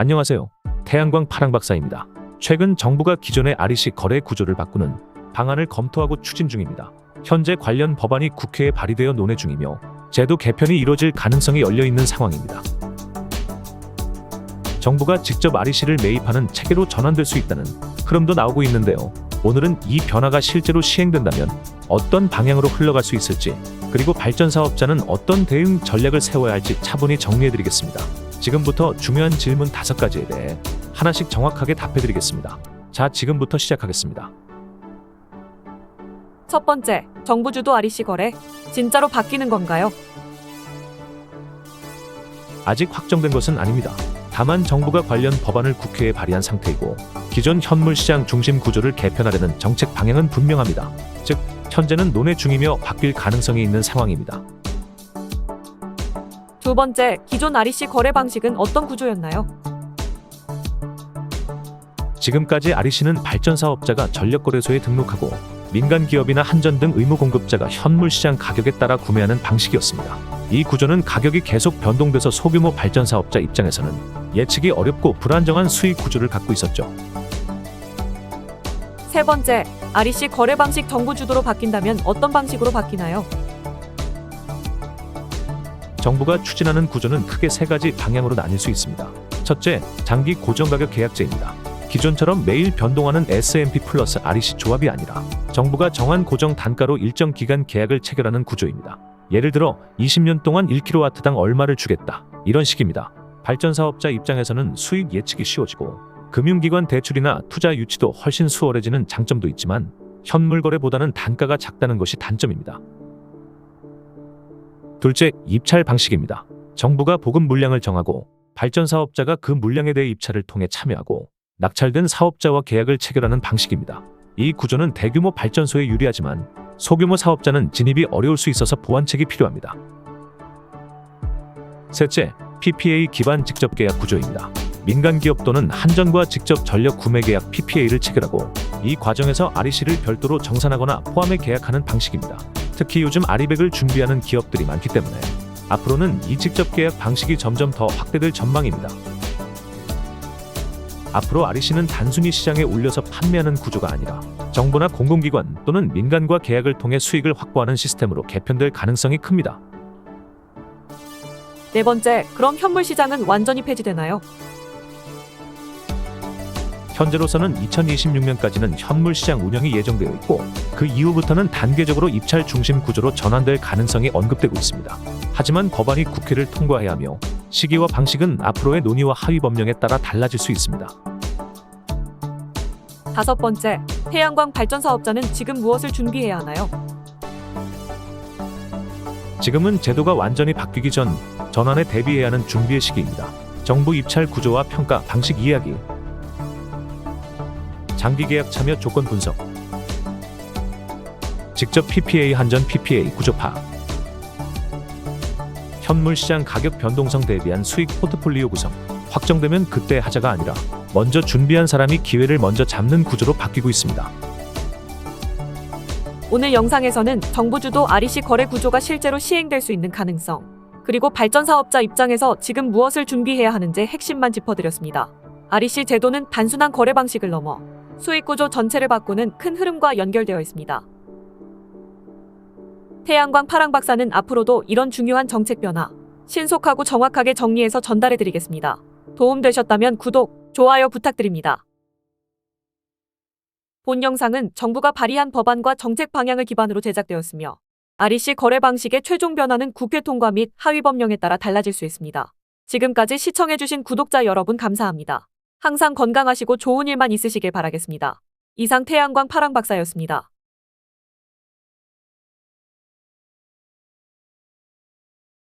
안녕하세요. 태양광 파랑 박사입니다. 최근 정부가 기존의 REC 거래 구조를 바꾸는 방안을 검토하고 추진 중입니다. 현재 관련 법안이 국회에 발의되어 논의 중이며 제도 개편이 이뤄질 가능성이 열려 있는 상황입니다. 정부가 직접 REC를 매입하는 체계로 전환될 수 있다는 흐름도 나오고 있는데요. 오늘은 이 변화가 실제로 시행된다면 어떤 방향으로 흘러갈 수 있을지 그리고 발전 사업자는 어떤 대응 전략을 세워야 할지 차분히 정리해드리겠습니다. 지금부터 중요한 질문 다섯 가지에 대해 하나씩 정확하게 답해드리겠습니다. 자, 지금부터 시작하겠습니다. 첫 번째, 정부 주도 REC 거래 진짜로 바뀌는 건가요? 아직 확정된 것은 아닙니다. 다만 정부가 관련 법안을 국회에 발의한 상태이고 기존 현물 시장 중심 구조를 개편하려는 정책 방향은 분명합니다. 즉, 현재는 논의 중이며 바뀔 가능성이 있는 상황입니다. 두 번째, 기존 REC 거래 방식은 어떤 구조였나요? 지금까지 REC는 발전 사업자가 전력거래소에 등록하고 민간 기업이나 한전 등 의무 공급자가 현물 시장 가격에 따라 구매하는 방식이었습니다. 이 구조는 가격이 계속 변동돼서 소규모 발전 사업자 입장에서는 예측이 어렵고 불안정한 수익 구조를 갖고 있었죠. 세 번째, REC 거래 방식 정부 주도로 바뀐다면 어떤 방식으로 바뀌나요? 정부가 추진하는 구조는 크게 세 가지 방향으로 나뉠 수 있습니다. 첫째, 장기 고정가격 계약제입니다. 기존처럼 매일 변동하는 S&P 플러스 REC 조합이 아니라 정부가 정한 고정 단가로 일정 기간 계약을 체결하는 구조입니다. 예를 들어 20년 동안 1kW당 얼마를 주겠다. 이런 식입니다. 발전 사업자 입장에서는 수익 예측이 쉬워지고 금융기관 대출이나 투자 유치도 훨씬 수월해지는 장점도 있지만 현물 거래보다는 단가가 작다는 것이 단점입니다. 둘째, 입찰 방식입니다. 정부가 보급 물량을 정하고 발전 사업자가 그 물량에 대해 입찰을 통해 참여하고 낙찰된 사업자와 계약을 체결하는 방식입니다. 이 구조는 대규모 발전소에 유리하지만 소규모 사업자는 진입이 어려울 수 있어서 보완책이 필요합니다. 셋째, PPA 기반 직접 계약 구조입니다. 민간 기업 또는 한전과 직접 전력 구매 계약 PPA를 체결하고 이 과정에서 REC를 별도로 정산하거나 포함해 계약하는 방식입니다. 특히 요즘 아리백을 준비하는 기업들이 많기 때문에 앞으로는 이 직접 계약 방식이 점점 더 확대될 전망입니다. 앞으로 REC는 단순히 시장에 올려서 판매하는 구조가 아니라 정부나 공공기관 또는 민간과 계약을 통해 수익을 확보하는 시스템으로 개편될 가능성이 큽니다. 네 번째, 그럼 현물 시장은 완전히 폐지되나요? 현재로서는 2026년까지는 현물 시장 운영이 예정되어 있고 그 이후부터는 단계적으로 입찰 중심 구조로 전환될 가능성이 언급되고 있습니다. 하지만 법안이 국회를 통과해야 하며 시기와 방식은 앞으로의 논의와 하위 법령에 따라 달라질 수 있습니다. 다섯 번째, 태양광 발전 사업자는 지금 무엇을 준비해야 하나요? 지금은 제도가 완전히 바뀌기 전 전환에 대비해야 하는 준비의 시기입니다. 정부 입찰 구조와 평가 방식 이야기, 장기 계약 참여 조건 분석, 직접 PPA 한전 PPA 구조 파악, 현물 시장 가격 변동성 대비한 수익 포트폴리오 구성, 확정되면 그때 하자가 아니라 먼저 준비한 사람이 기회를 먼저 잡는 구조로 바뀌고 있습니다. 오늘 영상에서는 정부 주도 REC 거래 구조가 실제로 시행될 수 있는 가능성, 그리고 발전 사업자 입장에서 지금 무엇을 준비해야 하는지 핵심만 짚어드렸습니다. REC 제도는 단순한 거래 방식을 넘어 수익 구조 전체를 바꾸는 큰 흐름과 연결되어 있습니다. 태양광 파랑 박사는 앞으로도 이런 중요한 정책 변화 신속하고 정확하게 정리해서 전달해 드리겠습니다. 도움되셨다면 구독, 좋아요 부탁드립니다. 본 영상은 정부가 발의한 법안과 정책 방향을 기반으로 제작되었으며 REC 거래 방식의 최종 변화는 국회 통과 및 하위 법령에 따라 달라질 수 있습니다. 지금까지 시청해주신 구독자 여러분 감사합니다. 항상 건강하시고 좋은 일만 있으시길 바라겠습니다. 이상 태양광 파랑 박사였습니다.